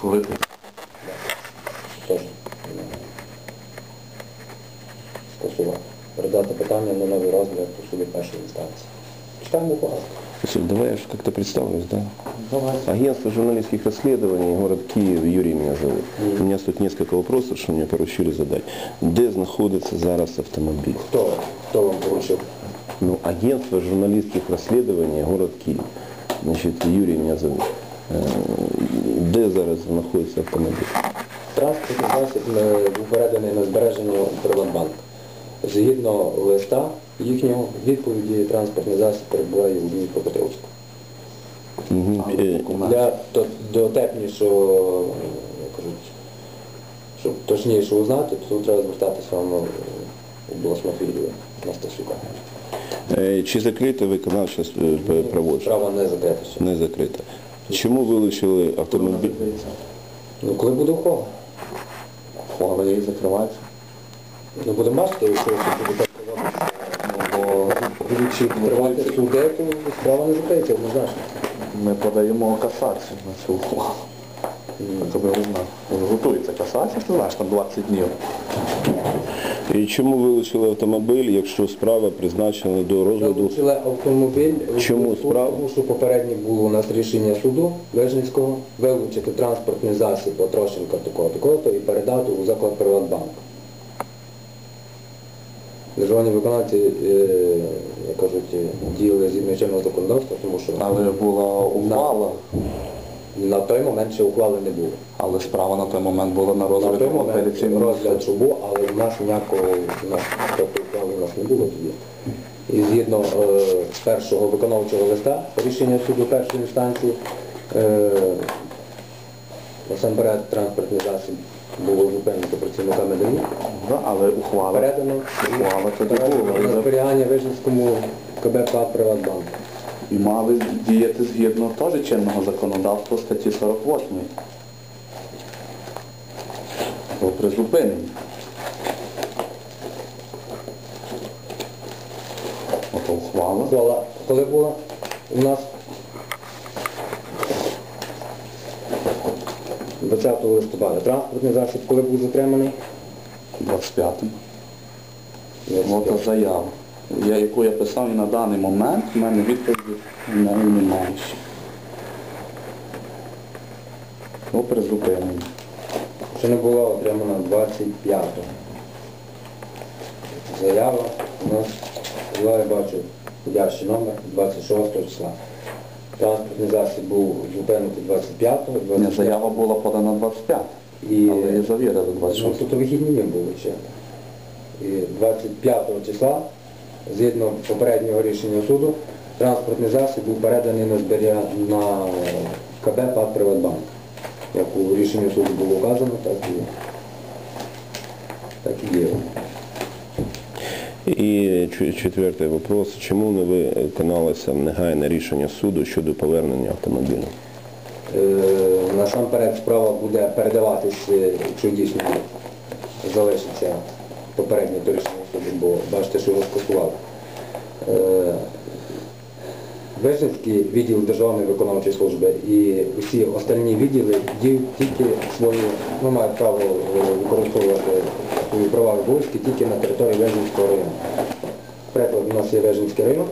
Коли ти Передати питання на новий розгляд у суді першої інстанції. Читаємо. Василь, давай я же как-то представлюсь, да? Давай. Агентство журналистских расследований, город Киев, Юрий меня зовут. У меня тут несколько вопросов, что мне поручили задать. Де знаходиться зараз автомобиль? Хто, хто вам поручив? Ну, агентство журналистских расследований, город Киев. Значит, Юрий меня зовут. Е, Де зараз знаходиться автомобіль? Транспортний засіб е, був переданий на збереження Приватбанк. Згідно листа їхнього відповіді транспортний засіб перебуває у Е, документ. Для до- дотепнішого, е, як кажуть, щоб точніше узнати, то треба звертатися вам в обласну філію на Стасюка. е, Чи закрите виконавче е, проводження? Справа не закрита. Не закрита. Чому вилучили автомобіль? Ну коли буде ухвала? Ухвала її закривається. Ну буде бачити, якщо це буде так проводитися, бо будучи тривати суди, то справа не закриється однозначно. Ми подаємо касацію на цю ухвалу. Щоб ви знали. Готується касація, ти знаєш, там 20 днів. І чому вилучили автомобіль, якщо справа призначена до розгляду? Вилучили автомобіль, Чому справа? Тому що попередньо було у нас рішення суду Вижницького вилучити транспортний засіб Потрошенка такого такого і передати у заклад Приватбанк. Державні виконавці, е, як кажуть, діяли згідно чинного законодавства, тому що Але була ухвала, на той момент ще ухвали не було. але справа на той момент була на На той розгляд момент розгляд був, але в нас ніякого в нас ухвали в нас не було тоді. І згідно е, першого виконавчого листа рішення суду першої інстанції, е, насамперед транспортний засіб було зупинено працівниками ДАІ, Да, але ухвала, передано ухвала тоді на зберігання Вижницькому КБ ПА Приватбанк. І мали діяти згідно теж чинного законодавства статті 48. Про призупинення. Ото ухвала. Ухвала коли була у нас 20 листопада транспортний засіб, коли був затриманий? 25-м. Ото заява. Я, яку я писав і на даний момент, в мене відповіді в неї немає ще. Про призупинення. Ще не була отримана 25-го. Заява у нас була, я бачу, ходящий номер 26 числа. Транспортний засіб був зупинений 25-го, Ні, заява була подана 25, І- але її завірили Ну, тут вихідні дні були ще. І 25 числа, згідно попереднього рішення суду, транспортний засіб був переданий на зберігання на КБ ПАД Приватбанк. Як у рішенні суду було вказано, так і, так і є. І четвертий вопрос. Чому не виконалося негайне рішення суду щодо повернення автомобіля? Е, Насамперед справа буде передаватись, е, якщо дійсно залишиться попереднє рішення суду, бо бачите, що його скасували. Е, Вижницький відділ Державної виконавчої служби і усі остальні відділи діють тільки свої, ну, мають право е, використовувати свої права обов'язки тільки на території Вижницького району. Приклад, у нас є Вижницький район,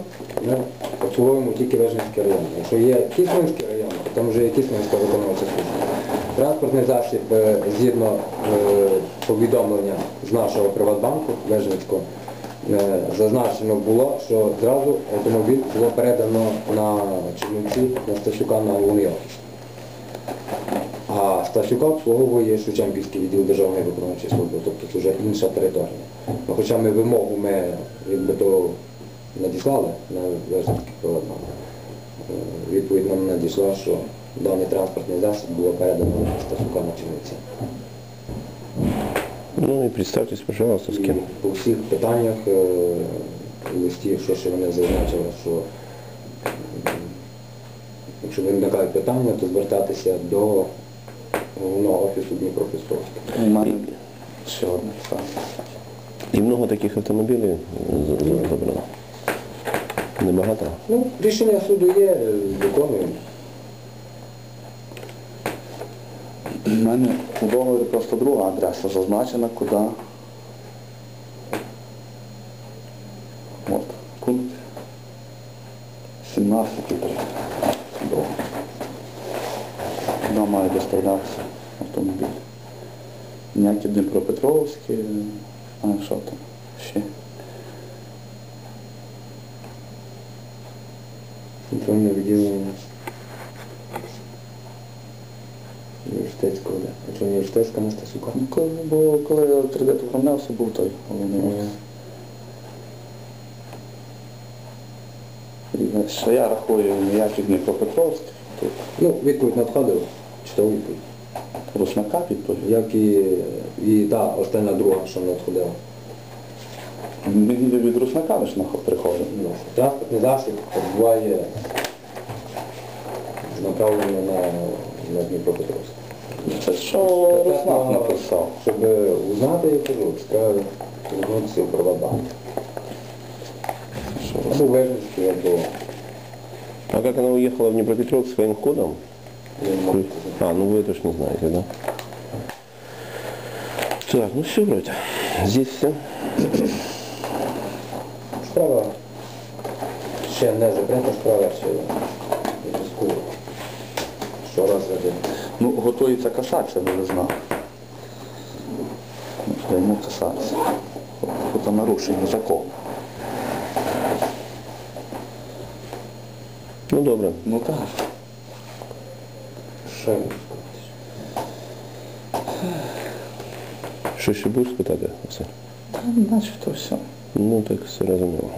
ми обслуговуємо тільки Вижницький район. Якщо є Кіслинський район, там вже є Кіслинська виконавча служба. Транспортний засіб е, згідно повідомлення з нашого Приватбанку Вижницького е, зазначено було, що зразу автомобіль було передано на Чернівці, на Стасюка на головний офіс. А Стасюка обслуговує Шевченківський відділ Державної виконавчої служби, тобто це вже інша територія. Ну, хоча ми вимогу ми якби то надіслали на Вежницький Приватбанк. Е, Відповідь нам надійшла, що даний транспортний засіб було передано Стасюка на Чернівці. Ну і представтесь, пожалуйста, з І ким. по всіх питаннях е, у листі, що ще вони зазначили, що м, якщо виникають питання, то звертатися до головного офісу Дніпропетровська. І много таких автомобілів з- з-? Небагато? Ну, рішення суду є, е, виконуємо. У мене у договорі просто друга адреса зазначена, куди. От, пункт 17 договору. Куди має доставлятися автомобіль. Ніякі Дніпропетровські, а що там ще. Центральне відділення університетського, да. А чи університетська Сука? Ну, коли, бо коли 3D оформлявся, був той головний офіс. І Що я рахую ніяких Дніпропетровських, тут Ну, відповідь надходила, читав відповідь. рушнака відповідь. Як і, і та остання друга, що надходила. Мені від рушнака лише наход приходить. Ну, Транспортний засіб перебуває направлено на, на Дніпропетровськ. Це що руснак написав. Щоб узнати, я кажу, треба звернутися в Приватбанк. Або Вежницький, або А как она уехала в Днепропетровск своим ходом? я не. А, ну вы это ж не знаете, да? Так, ну все вроде. Здесь все. Справа ще не закрита справа, ще зв'язку. Що раз один. Ну, готується касація, ви знали. Йому касація. Це нарушення закону. Ну добре. Ну так. Сказати. Що ще будеш спитати? Все. Та, начебто все. Ну так все розуміло.